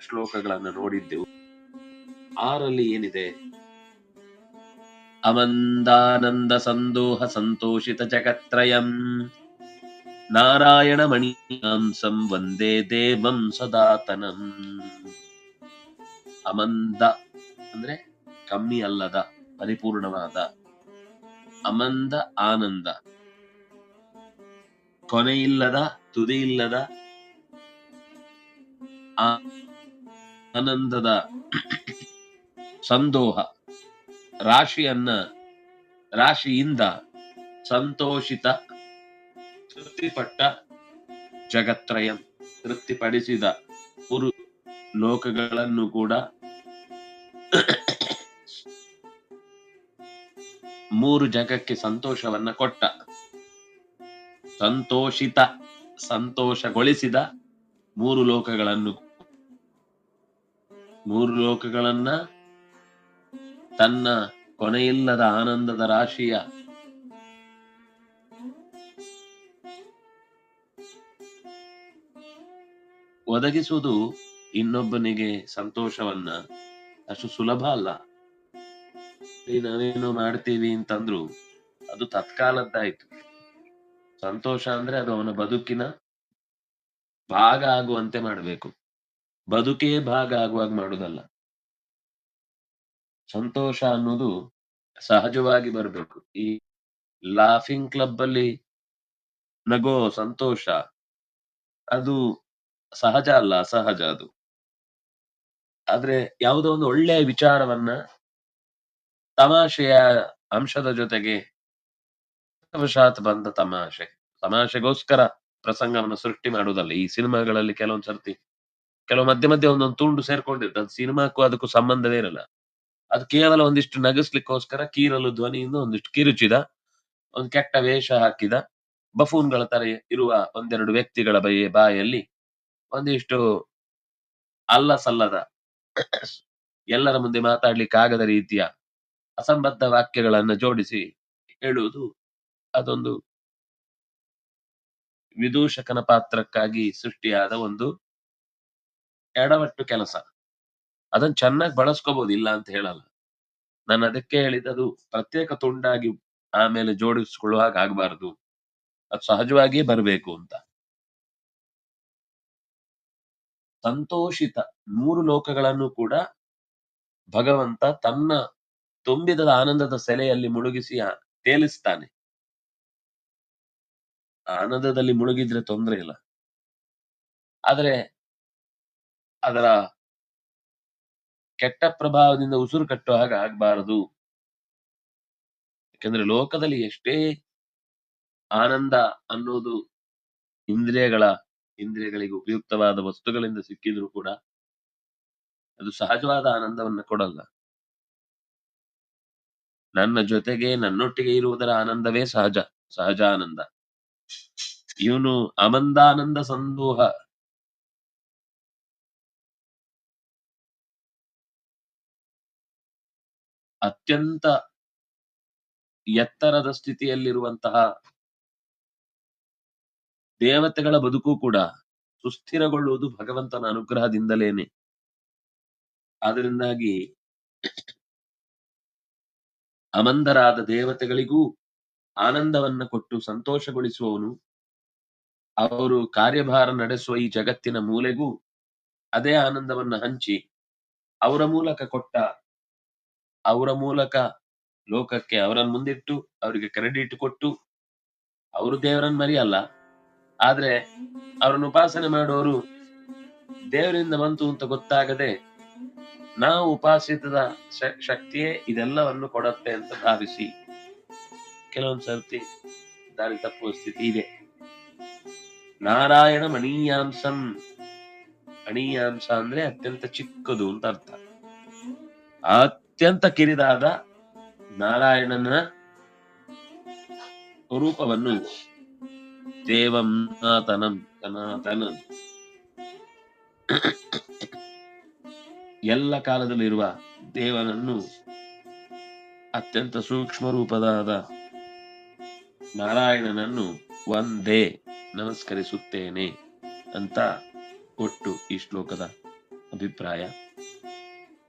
ಶ್ಲೋಕಗಳನ್ನ ನೋಡಿದ್ದೆವು. ಆರಲ್ಲಿ ಏನಿದೆ? ಅಮಂದಾನಂದ ಸಂದೋಹ ಸಂತೋಷಿತ ಜಗತ್ರಯಂ. ನಾರಾಯಣ ಮಣಿಯಾಂಸಂ ವಂದೇ ದೇವಂ ಸದಾತನಂ. ಅಮಂದ ಅಂದ್ರೆ ಕಮ್ಮಿ ಅಲ್ಲದ, ಪರಿಪೂರ್ಣವಾದ. ಅಮಂದ ಆನಂದ. ಕೊನೆಯಿಲ್ಲದ, ತುದಿಯಿಲ್ಲದ ಆನಂದದ ಸಂದೋಹ. ರಾಶಿಯನ್ನ, ರಾಶಿಯಿಂದ ಸಂತೋಷಿತ, ತೃಪ್ತಿಪಟ್ಟ ಜಗತ್ರಯಂ ತೃಪ್ತಿಪಡಿಸಿದ ಮೂರು ಲೋಕಗಳನ್ನು ಕೂಡ ಮೂರು ಜಗಕ್ಕೆ ಸಂತೋಷವನ್ನ ಕೊಟ್ಟ. ಸಂತೋಷಿತ, ಸಂತೋಷಗೊಳಿಸಿದ ಮೂರು ಲೋಕಗಳನ್ನು ಮೂರು ಲೋಕಗಳನ್ನ ತನ್ನ ಕೊನೆಯಿಲ್ಲದ ಆನಂದದ ರಾಶಿಯ ಒದಗಿಸುವುದು ಇನ್ನೊಬ್ಬನಿಗೆ ಸಂತೋಷವನ್ನ ಅಷ್ಟು ಸುಲಭ ಅಲ್ಲ. ನಾವೇನು ಮಾಡ್ತೀವಿ ಅಂತಂದ್ರು ಅದು ತತ್ಕಾಲದ್ದಾಯ್ತು. ಸಂತೋಷ ಅಂದ್ರೆ ಅದು ಅವನ ಬದುಕಿನ ಭಾಗ ಆಗುವಂತೆ ಮಾಡಬೇಕು. ಬದುಕೇ ಭಾಗ ಆಗುವಾಗ ಮಾಡುದಲ್ಲ ಸಂತೋಷ ಅನ್ನೋದು ಸಹಜವಾಗಿ ಬರಬೇಕು. ಈ ಲಾಫಿಂಗ್ ಕ್ಲಬ್ ಅಲ್ಲಿ ನಗೋ ಸಂತೋಷ, ಅದು ಸಹಜ ಅಲ್ಲ, ಅಸಹಜ ಅದು. ಆದ್ರೆ ಯಾವುದೋ ಒಂದು ಒಳ್ಳೆಯ ವಿಚಾರವನ್ನ ತಮಾಷೆಯ ಅಂಶದ ಜೊತೆಗೆ ವಶಾತ್ ಬಂದ ತಮಾಷೆ. ತಮಾಷೆಗೋಸ್ಕರ ಪ್ರಸಂಗವನ್ನು ಸೃಷ್ಟಿ ಮಾಡುವುದಲ್ಲ. ಈ ಸಿನಿಮಾಗಳಲ್ಲಿ ಕೆಲವೊಂದ್ ಸರ್ತಿ ಕೆಲವು ಮಧ್ಯ ಮಧ್ಯೆ ಒಂದೊಂದು ತುಂಡು ಸೇರ್ಕೊಂಡಿರ್ತದೆ ಅದು ಸಿನಿಮಾಕ್ಕೂ ಅದಕ್ಕೂ ಸಂಬಂಧವೇ ಇರಲ್ಲ. ಅದು ಕೇವಲ ಒಂದಿಷ್ಟು ನಗಿಸ್ಲಿಕ್ಕೋಸ್ಕರ ಕೀರಲು ಧ್ವನಿಯಿಂದ ಒಂದಿಷ್ಟು ಕಿರುಚಿದ, ಒಂದು ಕೆಟ್ಟ ವೇಷ ಹಾಕಿದ, ಬಫೂನ್ಗಳ ತರ ಇರುವ ಒಂದೆರಡು ವ್ಯಕ್ತಿಗಳ ಬೈ, ಬಾಯಲ್ಲಿ ಒಂದಿಷ್ಟು ಅಲ್ಲ ಸಲ್ಲದ, ಎಲ್ಲರ ಮುಂದೆ ಮಾತಾಡ್ಲಿಕ್ಕೆ ಆಗದ ರೀತಿಯ ಅಸಂಬದ್ಧ ವಾಕ್ಯಗಳನ್ನ ಜೋಡಿಸಿ ಹೇಳುವುದು ಅದೊಂದು ವಿದೂಷಕನ ಪಾತ್ರಕ್ಕಾಗಿ ಸೃಷ್ಟಿಯಾದ ಒಂದು ಎಡವಟ್ಟು ಕೆಲಸ. ಅದನ್ನ ಚೆನ್ನಾಗಿ ಬಳಸ್ಕೋಬಹುದು ಇಲ್ಲ ಅಂತ ಹೇಳಲ್ಲ. ನಾನು ಅದಕ್ಕೆ ಹೇಳಿದದು ಪ್ರತ್ಯೇಕ ತುಂಡಾಗಿ ಆಮೇಲೆ ಜೋಡಿಸ್ಕೊಳ್ಳುವಾಗ ಆಗ್ಬಾರ್ದು. ಅದು ಸಹಜವಾಗಿಯೇ ಬರಬೇಕು ಅಂತ. ಸಂತೋಷಿತ ಮೂರು ಲೋಕಗಳನ್ನು ಕೂಡ ಭಗವಂತ ತನ್ನ ತುಂಬಿದ ಆನಂದದ ಸೆಲೆಯಲ್ಲಿ ಮುಳುಗಿಸಿ ತೇಲಿಸ್ತಾನೆ. ಆನಂದದಲ್ಲಿ ಮುಳುಗಿದ್ರೆ ತೊಂದ್ರೆ ಇಲ್ಲ. ಆದ್ರೆ ಅದರ ಕೆಟ್ಟ ಪ್ರಭಾವದಿಂದ ಉಸಿರು ಕಟ್ಟುವ ಹಾಗೆ ಆಗಬಾರದು. ಯಾಕಂದ್ರೆ ಲೋಕದಲ್ಲಿ ಎಷ್ಟೇ ಆನಂದ ಅನ್ನೋದು ಇಂದ್ರಿಯಗಳ, ಇಂದ್ರಿಯಗಳಿಗೆ ಉಪಯುಕ್ತವಾದ ವಸ್ತುಗಳಿಂದ ಸಿಕ್ಕಿದ್ರು ಕೂಡ ಅದು ಸಹಜವಾದ ಆನಂದವನ್ನು ಕೊಡಲ್ಲ. ನನ್ನ ಜೊತೆಗೆ ನನ್ನೊಟ್ಟಿಗೆ ಇರುವುದರ ಆನಂದವೇ ಸಹಜ ಸಹಜ ಆನಂದ. ಇವನು ಅಮಂದಾನಂದ ಸಂದೋಹ. ಅತ್ಯಂತ ಎತ್ತರದ ಸ್ಥಿತಿಯಲ್ಲಿರುವಂತಹ ದೇವತೆಗಳ ಬದುಕು ಕೂಡ ಸುಸ್ಥಿರಗೊಳ್ಳುವುದು ಭಗವಂತನ ಅನುಗ್ರಹದಿಂದಲೇನೆ. ಆದ್ದರಿಂದಾಗಿ ಅಮಂದರಾದ ದೇವತೆಗಳಿಗೂ ಆನಂದವನ್ನ ಕೊಟ್ಟು ಸಂತೋಷಗೊಳಿಸುವವನು, ಅವರು ಕಾರ್ಯಭಾರ ನಡೆಸುವ ಈ ಜಗತ್ತಿನ ಮೂಲೆಗೂ ಅದೇ ಆನಂದವನ್ನ ಹಂಚಿ ಅವರ ಮೂಲಕ ಕೊಟ್ಟ ಅವರ ಮೂಲಕ ಲೋಕಕ್ಕೆ ಅವರನ್ನು ಮುಂದಿಟ್ಟು ಅವರಿಗೆ ಕ್ರೆಡಿಟ್ ಕೊಟ್ಟು ಅವರು ದೇವರನ್ನ ಮರೆಯಲ್ಲ. ಆದ್ರೆ ಅವರನ್ನು ಉಪಾಸನೆ ಮಾಡುವವರು ದೇವರಿಂದ ಬಂತು ಅಂತ ಗೊತ್ತಾಗದೆ ನಾವು ಉಪಾಸಿತದ ಶಕ್ತಿಯೇ ಇದೆಲ್ಲವನ್ನು ಕೊಡತ್ತೆ ಅಂತ ಭಾವಿಸಿ ಕೆಲವೊಂದ್ ಸರ್ತಿ ದಾರಿ ತಪ್ಪುವ ಸ್ಥಿತಿ ಇದೆ. ನಾರಾಯಣ ಮಣೀಯಾಂಸಂ. ಮಣೀಯಾಂಶ ಅಂದ್ರೆ ಅತ್ಯಂತ ಚಿಕ್ಕದು ಅಂತ ಅರ್ಥ. ಅತ್ಯಂತ ಕಿರಿದಾದ ನಾರಾಯಣನ ರೂಪವನ್ನು ದೇವಂ ಸನಾತನ ಎಲ್ಲ ಎಲ್ಲ ಕಾಲದಲ್ಲಿರುವ ದೇವನನ್ನು ಅತ್ಯಂತ ಸೂಕ್ಷ್ಮ ರೂಪದಾದ ನಾರಾಯಣನನ್ನು ಒಂದೇ ನಮಸ್ಕರಿಸುತ್ತೇನೆ ಅಂತ ಒಟ್ಟು ಈ ಶ್ಲೋಕದ ಅಭಿಪ್ರಾಯ.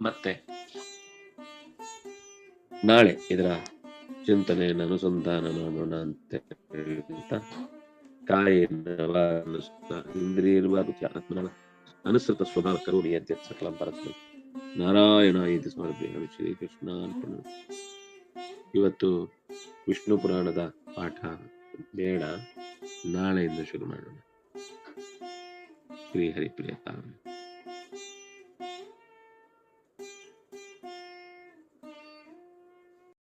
ಮತ್ತೆ ನಾಳೆ ಇದರ ಚಿಂತನೆಯನ್ನು ಅನುಸಂಧಾನ ಮಾಡೋಣ ಅಂತ ಹೇಳ್ತಾ ಕಾಯೇನ ಇಂದ್ರಿಯರ್ವಾದ ಆತ್ಮನ ಅನುಸೃತ ಸ್ವಭಾವ ಕರುಣಿ ಅಧ್ಯಕ್ಷ ಸಕಲಂ ನಾರಾಯಣ ಇದು ಸಮರ್ಪಯಾಮಿ ಶ್ರೀಕೃಷ್ಣ ಅರ್ಪಣ. ಇವತ್ತು ವಿಷ್ಣು ಪುರಾಣದ ಪಾಠ ಬೇಡ. ನಾಳೆಯಿಂದ ಶುರು ಮಾಡೋಣ. ಶ್ರೀ ಹರಿಪ್ರಿಯ